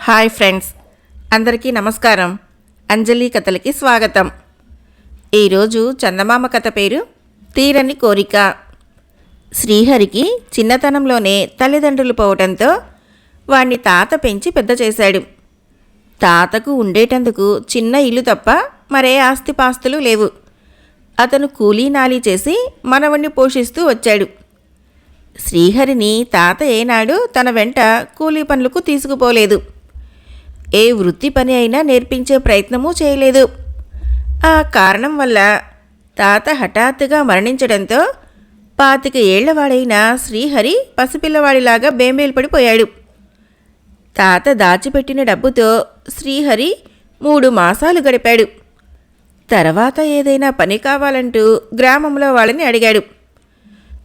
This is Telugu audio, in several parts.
హాయ్ ఫ్రెండ్స్ అందరికీ నమస్కారం. అంజలి కథలకి స్వాగతం. ఈరోజు చందమామ కథ పేరు తీరని కోరిక. శ్రీహరికి చిన్నతనంలోనే తల్లిదండ్రులు పోవడంతో వాణ్ణి తాత పెంచి పెద్ద చేశాడు. తాతకు ఉండేటందుకు చిన్న ఇల్లు తప్ప మరే ఆస్తిపాస్తులు లేవు. అతను కూలీ నాలీ చేసి మనవణ్ణి పోషిస్తూ వచ్చాడు. శ్రీహరిని తాత ఏనాడు తన వెంట కూలీ పనులకు తీసుకుపోలేదు. ఏ వృత్తి పని అయినా నేర్పించే ప్రయత్నమూ చేయలేదు. ఆ కారణం వల్ల తాత హఠాత్తుగా మరణించడంతో పాతిక ఏళ్ళవాడైన శ్రీహరి పసిపిల్లవాడిలాగా బేంబేలుపడిపోయాడు. తాత దాచిపెట్టిన డబ్బుతో శ్రీహరి మూడు మాసాలు గడిపాడు. తర్వాత ఏదైనా పని కావాలంటూ గ్రామంలో వాళ్ళని అడిగాడు.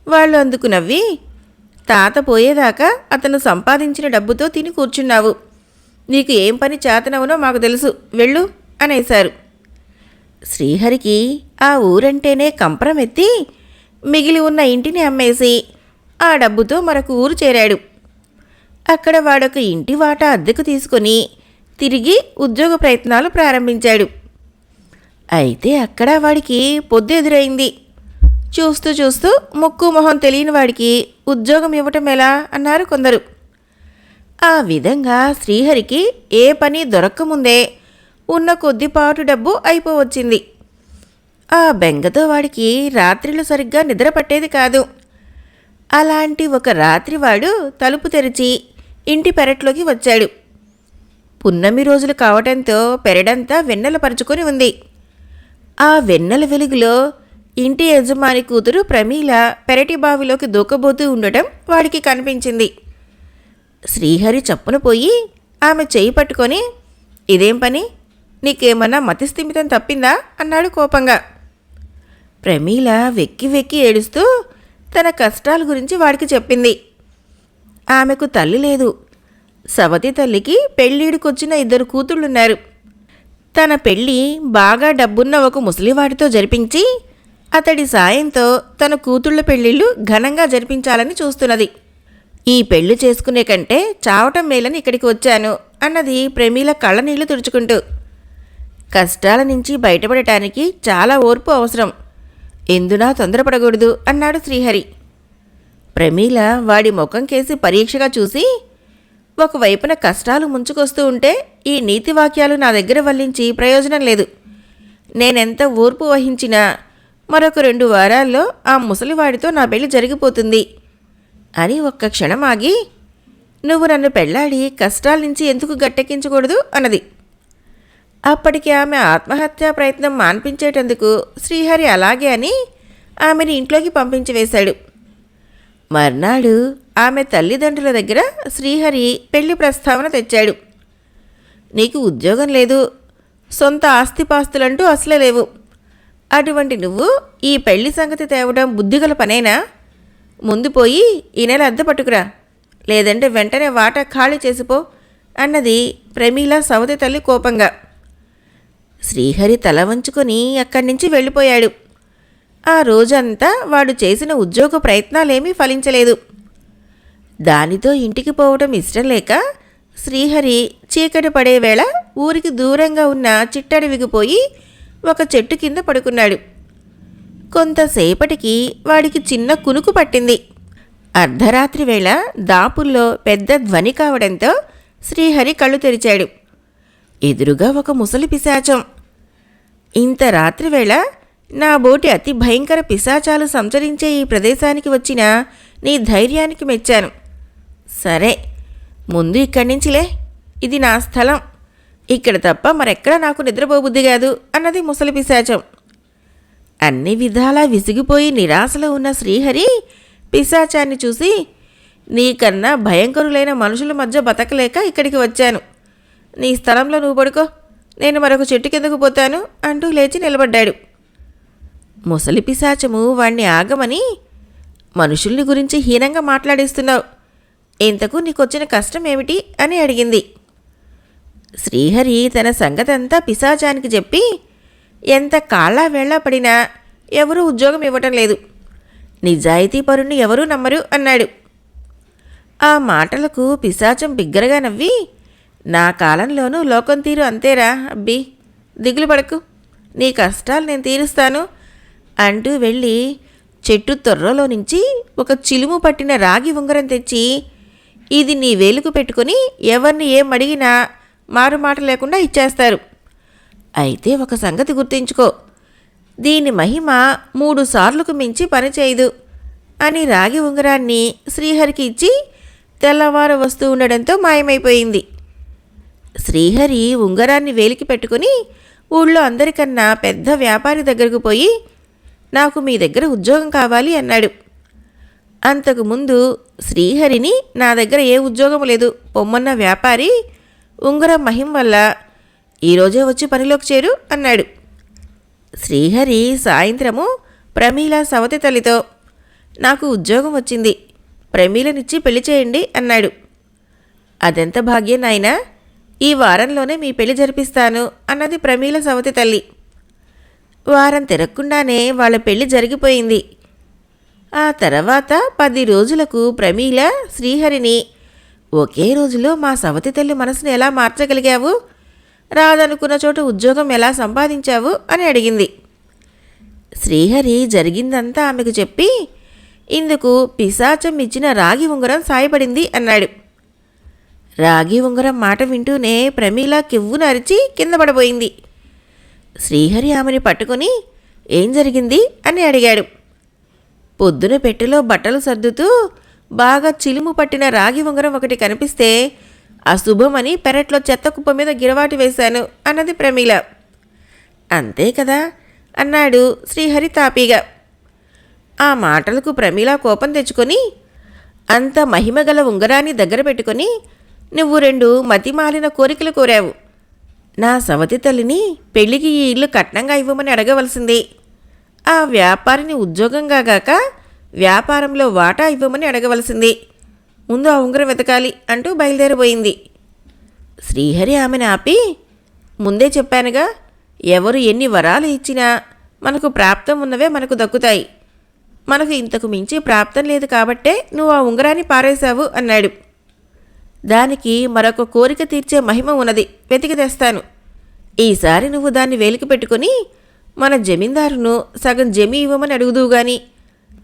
వాళ్ళు అందుకు నవ్వి తాత పోయేదాకా అతను సంపాదించిన డబ్బుతో తిని కూర్చున్నావు. నీకు ఏం పని చేతనవునో మాకు తెలుసు. వెళ్ళు అనేశారు. శ్రీహరికి ఆ ఊరంటేనే కంపరం ఎత్తి మిగిలి ఉన్న ఇంటిని అమ్మేసి ఆ డబ్బుతో మరొక ఊరు చేరాడు. అక్కడ వాడొక ఇంటి వాటా అద్దెకు తీసుకొని తిరిగి ఉద్యోగ ప్రయత్నాలు ప్రారంభించాడు. అయితే అక్కడ వాడికి పొద్దు ఎదురైంది చూస్తూ చూస్తూ ముక్కు మొహం తెలియని వాడికి ఉద్యోగం ఇవ్వటం ఎలా అన్నారు కొందరు. ఆ విధంగా శ్రీహరికి ఏ పని దొరక్కముందే ఉన్న కొద్దిపాటు డబ్బు అయిపోవచ్చింది. ఆ బెంగతో వాడికి రాత్రిలో సరిగ్గా నిద్ర పట్టేది కాదు. అలాంటి ఒక రాత్రి వాడు తలుపు తెరిచి ఇంటి పెరట్లోకి వచ్చాడు. పున్నమి రోజులు కావటంతో పెరడంతా వెన్నెల పరుచుకొని ఉంది. ఆ వెన్నెల వెలుగులో ఇంటి యజమాని కూతురు ప్రమీల పెరటి బావిలోకి దూకబోతూ ఉండటం వాడికి కనిపించింది. శ్రీహరి చప్పున పోయి ఆమె చేయి పట్టుకొని ఇదేం పని? నీకేమన్నా మతిస్థిమితం తప్పిందా? అన్నాడు కోపంగా. ప్రమీల వెక్కి వెక్కి ఏడుస్తూ తన కష్టాల గురించి వాడికి చెప్పింది. ఆమెకు తల్లి లేదు. సవతి తల్లికి పెళ్ళిడికొచ్చిన ఇద్దరు కూతుళ్ళున్నారు. తన పెళ్ళి బాగా డబ్బున్న ఒక ముసలివాడితో జరిపించి అతడి సాయంతో తన కూతుళ్ళ పెళ్ళిళ్ళు ఘనంగా జరిపించాలని చూస్తున్నది. ఈ పెళ్ళి చేసుకునే కంటే చావటం మేలని ఇక్కడికి వచ్చాను అన్నది ప్రమీల కళ్ళనీళ్ళు తుడుచుకుంటూ. కష్టాల నుంచి బయటపడటానికి చాలా ఓర్పు అవసరం. ఎందునా తొందరపడకూడదు అన్నాడు శ్రీహరి. ప్రమీల వాడి ముఖం కేసి పరీక్షగా చూసి ఒకవైపున కష్టాలు ముంచుకొస్తూ ఉంటే ఈ నీతి వాక్యాలు నా దగ్గర వల్లించి ప్రయోజనం లేదు. నేనెంత ఓర్పు వహించినా మరొక రెండు వారాల్లో ఆ ముసలివాడితో నా పెళ్ళి జరిగిపోతుంది. అని ఒక్క క్షణం ఆగి నువ్వు నన్ను పెళ్ళాడి కష్టాల నుంచి ఎందుకు గట్టెక్కించకూడదు? అన్నది. అప్పటికి ఆమె ఆత్మహత్యా ప్రయత్నం మాన్పించేటందుకు శ్రీహరి అలాగే అని ఆమెని ఇంట్లోకి పంపించి వేశాడు. మర్నాడు ఆమె తల్లిదండ్రుల దగ్గర శ్రీహరి పెళ్ళి ప్రస్తావన తెచ్చాడు. నీకు ఉద్యోగం లేదు సొంత ఆస్తిపాస్తులంటూ అసలే లేవు. అటువంటి నువ్వు ఈ పెళ్ళి సంగతి తేవడం బుద్ధిగల పనేనా? ముందు పోయి ఈ నెల అద్దె పట్టుకురా. లేదంటే వెంటనే వాటా ఖాళీ చేసిపో అన్నది ప్రమీల సవతి తల్లి కోపంగా. శ్రీహరి తల వంచుకొని అక్కడి నుంచి వెళ్ళిపోయాడు. ఆ రోజంతా వాడు చేసిన ఉద్యోగ ప్రయత్నాలేమీ ఫలించలేదు. దానితో ఇంటికి పోవటం ఇష్టం లేక శ్రీహరి చీకటి పడే వేళ ఊరికి దూరంగా ఉన్న చిట్టడివికి పోయి ఒక చెట్టు కింద పడుకున్నాడు. కొంతసేపటికి వాడికి చిన్న కునుకు పట్టింది. అర్ధరాత్రి వేళ దాపుల్లో పెద్ద ధ్వని కావడంతో శ్రీహరి కళ్ళు తెరిచాడు. ఎదురుగా ఒక ముసలి పిశాచం. ఇంత రాత్రివేళ నా బోటి అతి భయంకర పిశాచాలు సంచరించే ఈ ప్రదేశానికి వచ్చిన నీ ధైర్యానికి మెచ్చాను. సరే ముందు ఇక్కడి నుంచిలే. ఇది నా స్థలం. ఇక్కడ తప్ప మరెక్కడా నాకు నిద్రపోబుద్ధి కాదు అన్నది ముసలి పిశాచం. అన్ని విధాలా విసిగిపోయి నిరాశలో ఉన్న శ్రీహరి పిశాచాన్ని చూసి నీకన్నా భయంకరులైన మనుషుల మధ్య బతకలేక ఇక్కడికి వచ్చాను. నీ స్థలంలో నువ్వు పడుకో. నేను మరొక చెట్టు కిందకు పోతాను అంటూ లేచి నిలబడ్డాడు. ముసలి పిశాచము వాణ్ణి ఆగమని మనుషుల్ని గురించి హీనంగా మాట్లాడేస్తున్నావు. ఇంతకు నీకొచ్చిన కష్టం ఏమిటి అని అడిగింది. శ్రీహరి తన సంగతంతా పిశాచానికి చెప్పి ఎంత కాళ్ళ వేళ్ళ పడినా ఎవరూ ఉద్యోగం ఇవ్వటం లేదు. నిజాయితీ పరుణ్ణి ఎవరూ నమ్మరు అన్నాడు. ఆ మాటలకు పిశాచం బిగ్గరగా నవ్వి నా కాలంలోనూ లోకం తీరు అంతేరా అబ్బి దిగులు పడకు నీ కష్టాలు నేను తీరుస్తాను అంటూ వెళ్ళి చెట్టు తొర్రలో నుంచి ఒక చిలుము పట్టిన రాగి ఉంగరం తెచ్చి ఇది నీ వేలుకు పెట్టుకొని ఎవరిని ఏం అడిగినా మారు మాట లేకుండా ఇచ్చేస్తారు. అయితే ఒక సంగతి గుర్తించుకో. దీని మహిమ మూడు సార్లకు మించి పనిచేయదు అని రాగి ఉంగరాన్ని శ్రీహరికి ఇచ్చి తెల్లవారు వస్తూ ఉండడంతో మాయమైపోయింది. శ్రీహరి ఉంగరాన్ని వేలికి పెట్టుకుని ఊళ్ళో అందరికన్నా పెద్ద వ్యాపారి దగ్గరకు పోయి నాకు మీ దగ్గర ఉద్యోగం కావాలి అన్నాడు. అంతకుముందు శ్రీహరిని నా దగ్గర ఏ ఉద్యోగం లేదు. పొమ్మన్న వ్యాపారి ఉంగరం మహిం వల్ల ఈరోజే వచ్చి పనిలోకి చేరు అన్నాడు. శ్రీహరి సాయంత్రము ప్రమీల సవతి తల్లితో నాకు ఉద్యోగం వచ్చింది ప్రమీలనిచ్చి పెళ్ళి చేయండి అన్నాడు. అదెంత భాగ్యం నాయనా ఈ వారంలోనే మీ పెళ్ళి జరిపిస్తాను అన్నది ప్రమీల సవతి తల్లి. వారం తిరగకుండానే వాళ్ళ పెళ్ళి జరిగిపోయింది. ఆ తర్వాత పది రోజులకు ప్రమీల శ్రీహరిని ఒకే రోజులో మా సవతి తల్లి మనసును ఎలా మార్చగలిగావు? రాదనుకున్న చోట ఉద్యోగం ఎలా సంపాదించావు? అని అడిగింది. శ్రీహరి జరిగిందంతా ఆమెకు చెప్పి ఇందుకు పిశాచం ఇచ్చిన రాగి ఉంగరం సాయపడింది అన్నాడు. రాగి ఉంగరం మాట వింటూనే ప్రమీల కివ్వును అరిచి కింద పడబోయింది. శ్రీహరి ఆమెని పట్టుకొని ఏం జరిగింది? అని అడిగాడు. పొద్దున పెట్టెలో బట్టలు సర్దుతూ బాగా చిలుము పట్టిన రాగి ఉంగరం ఒకటి కనిపిస్తే అశుభమని పెరట్లో చెత్త కుప్ప మీద గిరవాటి వేశాను అన్నది ప్రమీల. అంతే కదా? అన్నాడు శ్రీహరి తాపీగా. ఆ మాటలకు ప్రమీల కోపం తెచ్చుకొని అంత మహిమగల ఉంగరాన్ని దగ్గర పెట్టుకొని నువ్వు రెండు మతిమాలిన కోరికలు కోరావు. నా సవతి తల్లిని పెళ్ళికి ఈ ఇల్లు కట్నంగా ఇవ్వమని అడగవలసింది. ఆ వ్యాపారిని ఉద్యోగంగా గాక వ్యాపారంలో వాటా ఇవ్వమని అడగవలసింది. ముందు ఆ ఉంగరం వెతకాలి అంటూ బయలుదేరిపోయింది. శ్రీహరి ఆమెను ఆపి ముందే చెప్పానుగా ఎవరు ఎన్ని వరాలు ఇచ్చినా మనకు ప్రాప్తం ఉన్నవే మనకు దక్కుతాయి. మనకు ఇంతకు మించి ప్రాప్తం లేదు కాబట్టే నువ్వు ఆ ఉంగరాన్ని పారేశావు అన్నాడు. దానికి మరొక కోరిక తీర్చే మహిమ ఉన్నది వెతికి తెస్తాను. ఈసారి నువ్వు దాన్ని వేలికి పెట్టుకొని మన జమీందారును సగం జమీ ఇవ్వమని అడుగుదువు గాని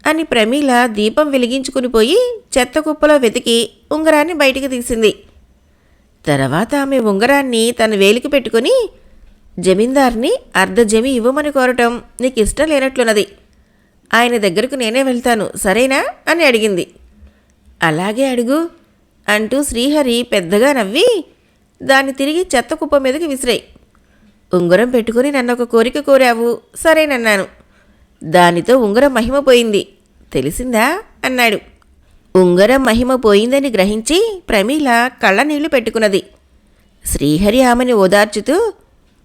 అని ప్రమీల దీపం వెలిగించుకుని పోయి చెత్త కుప్పలో వెతికి ఉంగరాన్ని బయటికి తీసింది. తర్వాత ఆమె ఉంగరాన్ని తన వేలికి పెట్టుకొని జమీందార్ని అర్ధ జమి ఇవ్వమని కోరటం నీకు ఇష్టం లేనట్లున్నది. ఆయన దగ్గరకు నేనే వెళ్తాను సరేనా? అని అడిగింది. అలాగే అడుగు అంటూ శ్రీహరి పెద్దగా నవ్వి దాన్ని తిరిగి చెత్త కుప్ప మీదకి విసిరాయి. ఉంగరం పెట్టుకుని నన్ను ఒక కోరిక కోరావు సరేనన్నాను. దానితో ఉంగరం మహిమ పోయింది. తెలిసిందా? అన్నాడు. ఉంగరం మహిమ పోయిందని గ్రహించి ప్రమీల కళ్ళనీళ్ళు పెట్టుకున్నది. శ్రీహరి ఆమెని ఓదార్చుతూ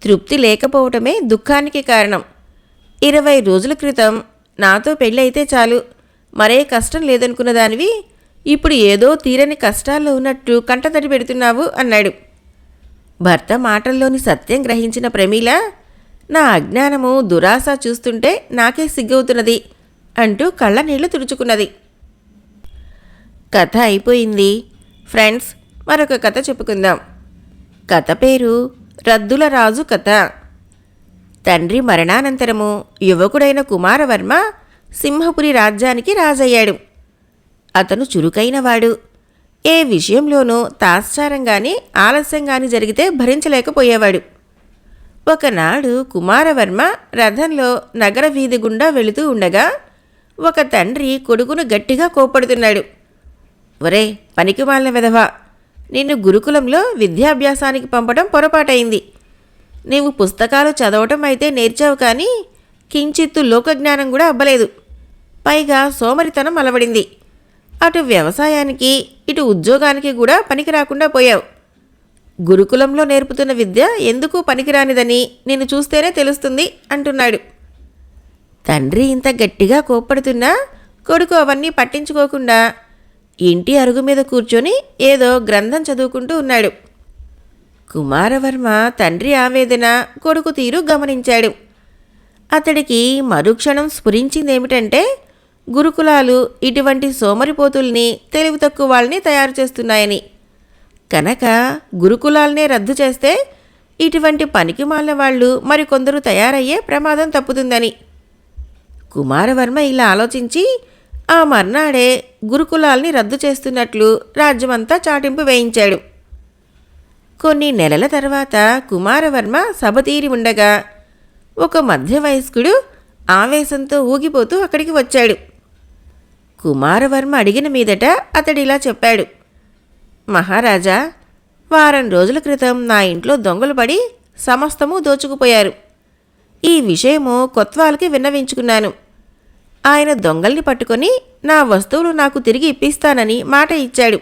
తృప్తి లేకపోవటమే దుఃఖానికి కారణం. ఇరవై రోజుల క్రితం నాతో పెళ్ళైతే చాలు. మరే కష్టం లేదనుకున్న దానివి ఇప్పుడు ఏదో తీరని కష్టాల్లో ఉన్నట్టు కంటతడి పెడుతున్నావు అన్నాడు. భర్త మాటల్లోని సత్యం గ్రహించిన ప్రమీల నా అజ్ఞానము దురాశ చూస్తుంటే నాకే సిగ్గవుతున్నది అంటూ కళ్ళ నీళ్ళు తుడుచుకున్నది. కథ అయిపోయింది. ఫ్రెండ్స్ మరొక కథ చెప్పుకుందాం. కథ పేరు రద్దుల రాజు కథ. తండ్రి మరణానంతరము యువకుడైన కుమారవర్మ సింహపురి రాజ్యానికి రాజయ్యాడు. అతను చురుకైనవాడు. ఏ విషయంలోనూ తాత్సారంగాని ఆలస్యంగాని జరిగితే భరించలేకపోయేవాడు. ఒకనాడు కుమారవర్మ రథంలో నగర వీధి గుండా వెళుతూ ఉండగా ఒక తండ్రి కొడుకును గట్టిగా కోపడుతున్నాడు ఒరే పనికిమాలిన విధవా నిన్ను గురుకులంలో విద్యాభ్యాసానికి పంపడం పొరపాటైంది. నీవు పుస్తకాలు చదవటం అయితే నేర్చావు కానీ కించిత్తు లోకజ్ఞానం కూడా అవ్వలేదు పైగా సోమరితనం అలవడింది. అటు వ్యవసాయానికి ఇటు ఉద్యోగానికి కూడా పనికి రాకుండా పోయావు. గురుకులంలో నేర్పుతున్న విద్య ఎందుకు పనికిరానిదని నేను చూస్తేనే తెలుస్తుంది అంటున్నాడు. తండ్రి ఇంత గట్టిగా కోప్పడుతున్నా కొడుకు అవన్నీ పట్టించుకోకుండా ఇంటి అరుగు మీద కూర్చొని ఏదో గ్రంథం చదువుకుంటూ ఉన్నాడు. కుమారవర్మ తండ్రి ఆవేదన కొడుకు తీరు గమనించాడు. అతడికి మరుక్షణం స్ఫురించిందేమిటంటే గురుకులాలు ఇటువంటి సోమరిపోతుల్ని తెలివి తక్కువ వాళ్ళని తయారు చేస్తున్నాయని. కనుక గురుకులాల్నే రద్దు చేస్తే ఇటువంటి పనికిమాలిన వాళ్ళు మరికొందరు తయారయ్యే ప్రమాదం తప్పుతుందని. కుమారవర్మ ఇలా ఆలోచించి ఆ మర్నాడే గురుకులాల్ని రద్దు చేస్తున్నట్లు రాజ్యమంతా చాటింపు వేయించాడు. కొన్ని నెలల తర్వాత కుమారవర్మ సభ తీరి ఉండగా ఒక మధ్య వయస్కుడు ఆవేశంతో ఊగిపోతూ అక్కడికి వచ్చాడు. కుమారవర్మ అడిగిన మీదట అతడిలా చెప్పాడు. మహారాజా వారం రోజుల క్రితం నా ఇంట్లో దొంగలు పడి సమస్తము దోచుకుపోయారు. ఈ విషయము కొత్వాలకి విన్నవించుకున్నాను. ఆయన దొంగల్ని పట్టుకొని నా వస్తువులు నాకు తిరిగి ఇప్పిస్తానని మాట ఇచ్చాడు.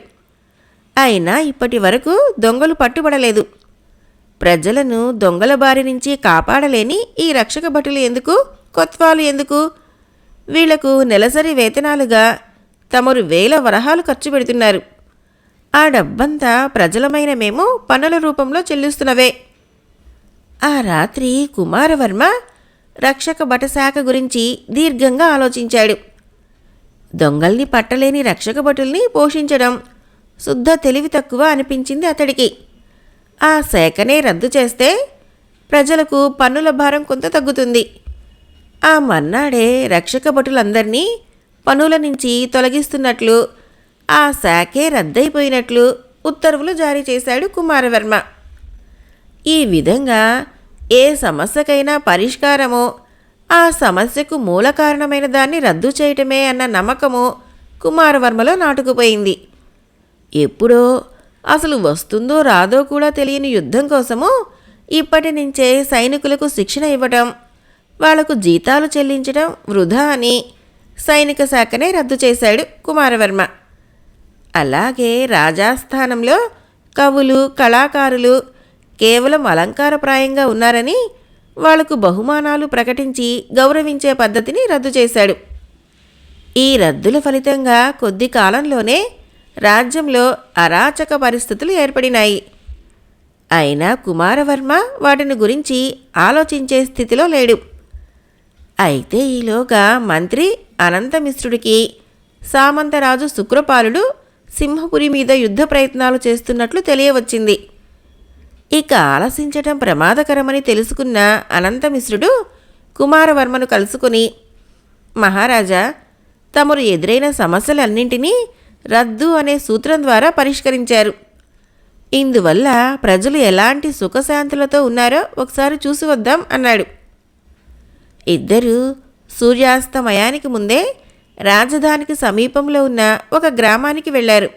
అయినా ఇప్పటి వరకు దొంగలు పట్టుబడలేదు. ప్రజలను దొంగల బారి నుంచి కాపాడలేని ఈ రక్షక భటులు ఎందుకు కొత్వాలు ఎందుకు? వీళ్ళకు నెలసరి వేతనాలుగా తమరు వేల వరహాలు ఖర్చు పెడుతున్నారు. ఆ డబ్బంతా ప్రజలమైన మేము పన్నుల రూపంలో చెల్లిస్తున్నవే. ఆ రాత్రి కుమారవర్మ రక్షక భటశాఖ గురించి దీర్ఘంగా ఆలోచించాడు. దొంగల్ని పట్టలేని రక్షక భటుల్ని పోషించడం శుద్ధ తెలివి తక్కువ అనిపించింది అతడికి. ఆ శాఖనే రద్దు చేస్తే ప్రజలకు పన్నుల భారం కొంత తగ్గుతుంది. ఆ మన్నాడే రక్షక భటులందరినీ పనుల నుంచి తొలగిస్తున్నట్లు ఆ శాఖే రద్దయిపోయినట్లు ఉత్తర్వులు జారీ చేశాడు కుమారవర్మ. ఈ విధంగా ఏ సమస్యకైనా పరిష్కారమో ఆ సమస్యకు మూల కారణమైన దాన్ని రద్దు చేయటమే అన్న నమ్మకము కుమారవర్మలో నాటుకుపోయింది. ఎప్పుడో అసలు వస్తుందో రాదో కూడా తెలియని యుద్ధం కోసము ఇప్పటి నుంచే సైనికులకు శిక్షణ ఇవ్వటం వాళ్ళకు జీతాలు చెల్లించడం వృధా అని సైనిక శాఖనే రద్దు చేశాడు కుమారవర్మ. అలాగే రాజాస్థానంలో కవులు కళాకారులు కేవలం అలంకారప్రాయంగా ఉన్నారని వాళ్ళకు బహుమానాలు ప్రకటించి గౌరవించే పద్ధతిని రద్దు చేశాడు. ఈ రద్దుల ఫలితంగా కొద్ది కాలంలోనే రాజ్యంలో అరాచక పరిస్థితులు ఏర్పడినాయి. అయినా కుమారవర్మ వాటిని గురించి ఆలోచించే స్థితిలో లేడు. అయితే ఈలోగా మంత్రి అనంతమిశ్రుడికి సామంతరాజు శుక్రపాలుడు సింహపురి మీద యుద్ధ ప్రయత్నాలు చేస్తున్నట్లు తెలియవచ్చింది. ఇక ఆలసించటం ప్రమాదకరమని తెలుసుకున్న అనంతమిశ్రుడు కుమారవర్మను కలుసుకుని మహారాజా తమరు ఎదురైన సమస్యలన్నింటినీ రద్దు అనే సూత్రం ద్వారా పరిష్కరించారు. ఇందువల్ల ప్రజలు ఎలాంటి సుఖశాంతులతో ఉన్నారో ఒకసారి చూసి వద్దాం అన్నాడు. ఇద్దరూ సూర్యాస్తమయానికి ముందే రాజధానికి సమీపంలో ఉన్న ఒక గ్రామానికి వెళ్ళారు.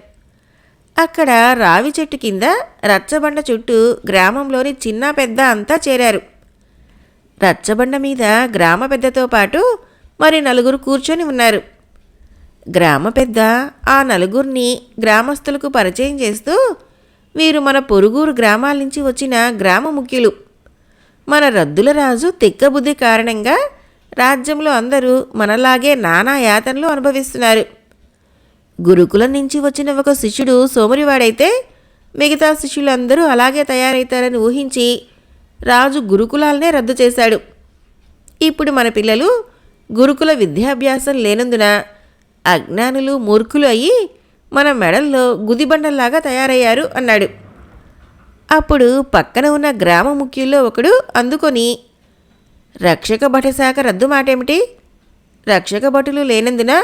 అక్కడ రావి చెట్టు కింద రచ్చబండ చుట్టూ గ్రామంలోని చిన్న పెద్ద అంతా చేరారు. రచ్చబండ మీద గ్రామ పెద్దతో పాటు మరి నలుగురు కూర్చొని ఉన్నారు. గ్రామ పెద్ద ఆ నలుగురిని గ్రామస్తులకు పరిచయం చేస్తూ వీరు మన పొరుగురు గ్రామాల నుంచి వచ్చిన గ్రామ ముఖ్యులు. మన రద్దుల రాజు తిక్కబుద్ధి కారణంగా రాజ్యంలో అందరూ మనలాగే నానా యాతనలు అనుభవిస్తున్నారు. గురుకులం నుంచి వచ్చిన ఒక శిష్యుడు సోమరివాడైతే మిగతా శిష్యులందరూ అలాగే తయారవుతారని ఊహించి రాజు గురుకులాలనే రద్దు చేశాడు. ఇప్పుడు మన పిల్లలు గురుకుల విద్యాభ్యాసం లేనందున అజ్ఞానులు మూర్ఖులు అయ్యి మన మెడల్లో గుదిబండల్లాగా తయారయ్యారు అన్నాడు. అప్పుడు పక్కన ఉన్న గ్రామ ముఖ్యుల్లో ఒకడు అందుకొని రక్షక భటశాఖ రద్దు మాటేమిటి? రక్షక భటులు లేనందున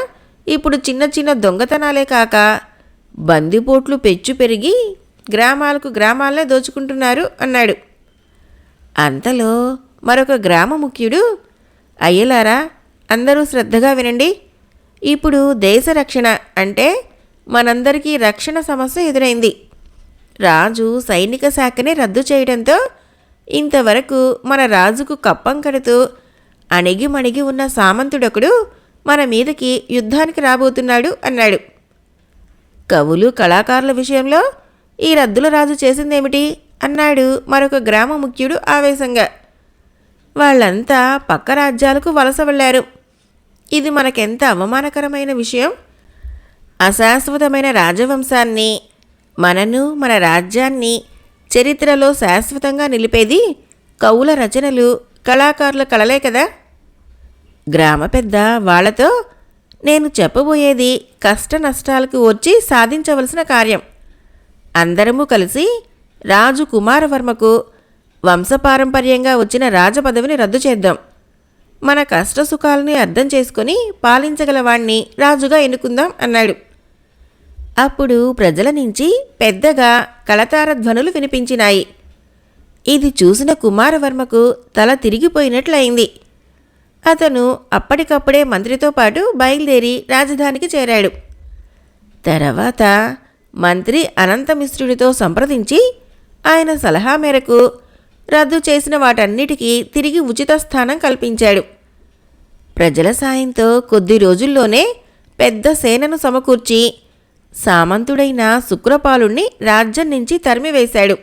ఇప్పుడు చిన్న చిన్న దొంగతనాలే కాక బందిపోట్లు పెచ్చు పెరిగి గ్రామాలకు గ్రామాలనే దోచుకుంటున్నారు అన్నాడు. అంతలో మరొక గ్రామ ముఖ్యుడు అయ్యలారా అందరూ శ్రద్ధగా వినండి. ఇప్పుడు దేశ రక్షణ అంటే మనందరికీ రక్షణ సమస్య ఎదురైంది. రాజు సైనిక శాఖని రద్దు చేయడంతో ఇంతవరకు మన రాజుకు కప్పం కడుతూ అణిగిమణిగి ఉన్న సామంతుడొకడు మన మీదకి యుద్ధానికి రాబోతున్నాడు అన్నాడు. కవులు కళాకారుల విషయంలో ఈ రద్దుల రాజు చేసిందేమిటి? అన్నాడు మరొక గ్రామ ముఖ్యుడు ఆవేశంగా. వాళ్ళంతా పక్క రాజ్యాలకు వలస వెళ్ళారు ఇది మనకెంత అవమానకరమైన విషయం? అశాశ్వతమైన రాజవంశాన్ని మనను మన రాజ్యాన్ని చరిత్రలో శాశ్వతంగా నిలిపేది కవుల రచనలు కళాకారుల కళలే కదా. గ్రామ పెద్ద వాళ్ళతో నేను చెప్పబోయేది కష్ట నష్టాలకు వచ్చి సాధించవలసిన కార్యం. అందరము కలిసి రాజు కుమారవర్మకు వంశపారంపర్యంగా వచ్చిన రాజపదవిని రద్దు చేద్దాం. మన కష్ట సుఖాలని అర్థం చేసుకొని పాలించగలవాణ్ణి రాజుగా ఎన్నుకుందాం అన్నాడు. అప్పుడు ప్రజల నుంచి పెద్దగా కళతార ధ్వనులు వినిపించినాయి. ఇది చూసిన కుమారవర్మకు తల తిరిగిపోయినట్లయింది. అతను అప్పటికప్పుడే మంత్రితో పాటు బయలుదేరి రాజధానికి చేరాడు. తర్వాత మంత్రి అనంతమిశ్రుడితో సంప్రదించి ఆయన సలహా మేరకు రద్దు చేసిన వాటన్నిటికీ తిరిగి ఉచిత స్థానం కల్పించాడు. ప్రజల సాయంతో కొద్ది రోజుల్లోనే పెద్ద సేనను సమకూర్చి సామంతుడైన శుక్రపాలుణ్ణి రాజ్యం నుంచి తరిమివేశాడు.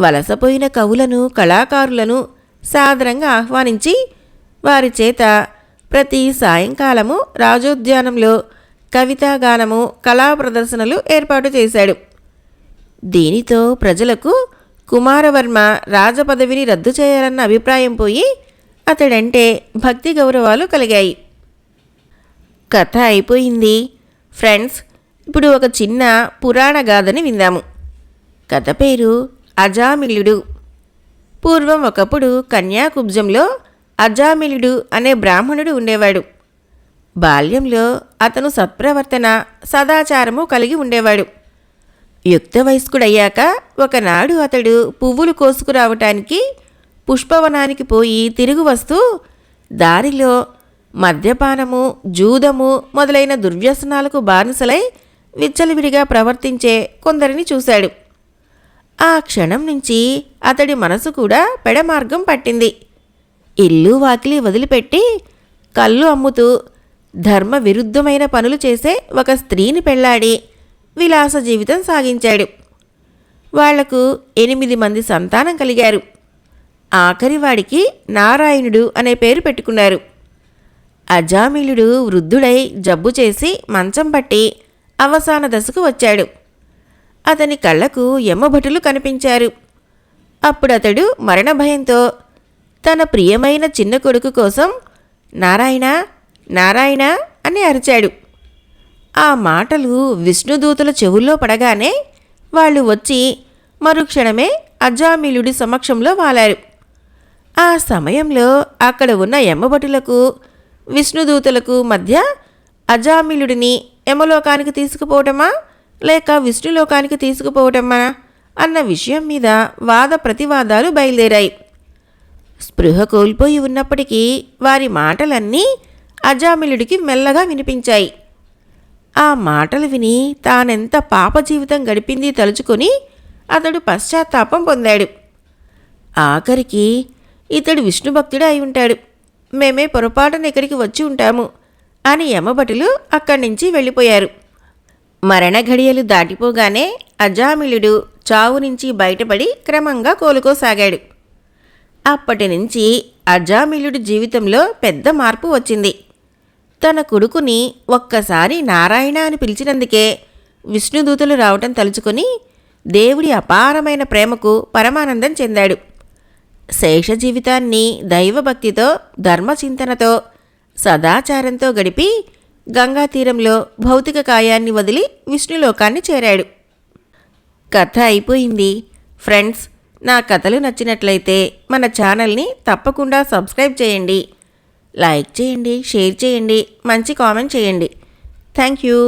వలసపోయిన కవులను కళాకారులను సాదరంగా ఆహ్వానించి వారి చేత ప్రతి సాయంకాలము రాజోద్యానంలో కవితాగానము కళా ప్రదర్శనలు ఏర్పాటు చేశాడు. దీనితో ప్రజలకు కుమారవర్మ రాజపదవిని రద్దు చేయాలన్న అభిప్రాయం పోయి అతడంటే భక్తి గౌరవాలు కలిగాయి. కథ అయిపోయింది. ఫ్రెండ్స్ ఇప్పుడు ఒక చిన్న పురాణ గాథని విందాము. కథ పేరు అజామిలుడు. పూర్వం ఒకప్పుడు కన్యాకుబ్జంలో అజామిలుడు అనే బ్రాహ్మణుడు ఉండేవాడు. బాల్యంలో అతను సత్ప్రవర్తన సదాచారము కలిగి ఉండేవాడు. యుక్త వయస్కుడయ్యాక ఒకనాడు అతడు పువ్వులు కోసుకురావటానికి పుష్పవనానికి పోయి తిరిగి వస్తూ దారిలో మద్యపానము జూదము మొదలైన దుర్వ్యసనాలకు బానిసలై విచ్చలవిడిగా ప్రవర్తించే కొందరిని చూశాడు. ఆ క్షణం నుంచి అతడి మనసు కూడా పెడమార్గం పట్టింది. ఇల్లు వాకిలి వదిలిపెట్టి కళ్ళు అమ్ముతూ ధర్మ విరుద్ధమైన పనులు చేసే ఒక స్త్రీని పెళ్ళాడి విలాస జీవితం సాగించాడు. వాళ్ళకు ఎనిమిది మంది సంతానం కలిగారు. ఆఖరివాడికి నారాయణుడు అనే పేరు పెట్టుకున్నారు. అజామిలుడు వృద్ధుడై జబ్బు చేసి మంచం పట్టి అవసాన దశకు వచ్చాడు. అతని కళ్ళకు ఎమ్మభటులు కనిపించారు. అప్పుడతడు మరణ భయంతో తన ప్రియమైన చిన్న కొడుకు కోసం నారాయణ నారాయణ అని అరిచాడు. ఆ మాటలు విష్ణుదూతుల చెవుల్లో పడగానే వాళ్ళు వచ్చి మరుక్షణమే అజామిలుడి సమక్షంలో వాలారు. ఆ సమయంలో అక్కడ ఉన్న ఎమ్మభటులకు విష్ణుదూతలకు మధ్య అజామిలుడిని యమలోకానికి తీసుకుపోవటమా? లేక విష్ణులోకానికి తీసుకుపోవటమా? అన్న విషయం మీద వాద ప్రతివాదాలు బయలుదేరాయి. స్పృహ కోల్పోయి ఉన్నప్పటికీ వారి మాటలన్నీ అజామిలుడికి మెల్లగా వినిపించాయి. ఆ మాటలు విని తానెంత పాప జీవితం గడిపింది తలుచుకొని అతడు పశ్చాత్తాపం పొందాడు. ఆఖరికి ఇతడు విష్ణుభక్తుడు అయి ఉంటాడు. మేమే పొరపాటున ఇక్కడికి వచ్చి ఉంటాము. అని యమభటులు అక్కడి నుంచి వెళ్ళిపోయారు. మరణ ఘడియలు దాటిపోగానే అజామిలుడు చావు నుంచి బయటపడి క్రమంగా కోలుకోసాగాడు. అప్పటి నుంచి అజామిలుడి జీవితంలో పెద్ద మార్పు వచ్చింది. తన కొడుకుని ఒక్కసారి నారాయణ అని పిలిచినందుకే విష్ణుదూతలు రావటం తలుచుకొని దేవుడి అపారమైన ప్రేమకు పరమానందం చెందాడు. శేష జీవితాన్ని దైవభక్తితో ధర్మచింతనతో సదాచారంతో గడిపి గంగా తీరంలో భౌతిక కాయాన్ని వదిలి విష్ణులోకాన్ని చేరాడు. కథ అయిపోయింది. ఫ్రెండ్స్ నా కథలు నచ్చినట్లయితే మన ఛానల్ని తప్పకుండా సబ్స్క్రైబ్ చేయండి. లైక్ చేయండి షేర్ చేయండి మంచి కామెంట్ చేయండి. Thank you.